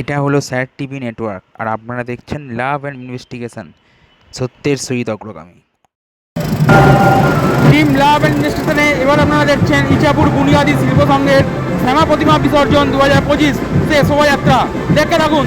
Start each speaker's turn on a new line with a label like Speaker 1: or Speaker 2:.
Speaker 1: এটা হলো sir TV network, আর আপনারা দেখছেন লাভ অ্যান্ড ইনভেস্টিগেশন, সত্যের সহিত অগ্রগামী।
Speaker 2: টিম লাভ অ্যান্ড ইনভেস্টিগেশনে এবার আপনারা দেখছেন ইচাপুর বুনিয়াদী শিল্প সংঘের শ্যামা প্রতিমা বিসর্জন দু হাজার পঁচিশ, সে শোভাযাত্রা। দেখে রাখুন।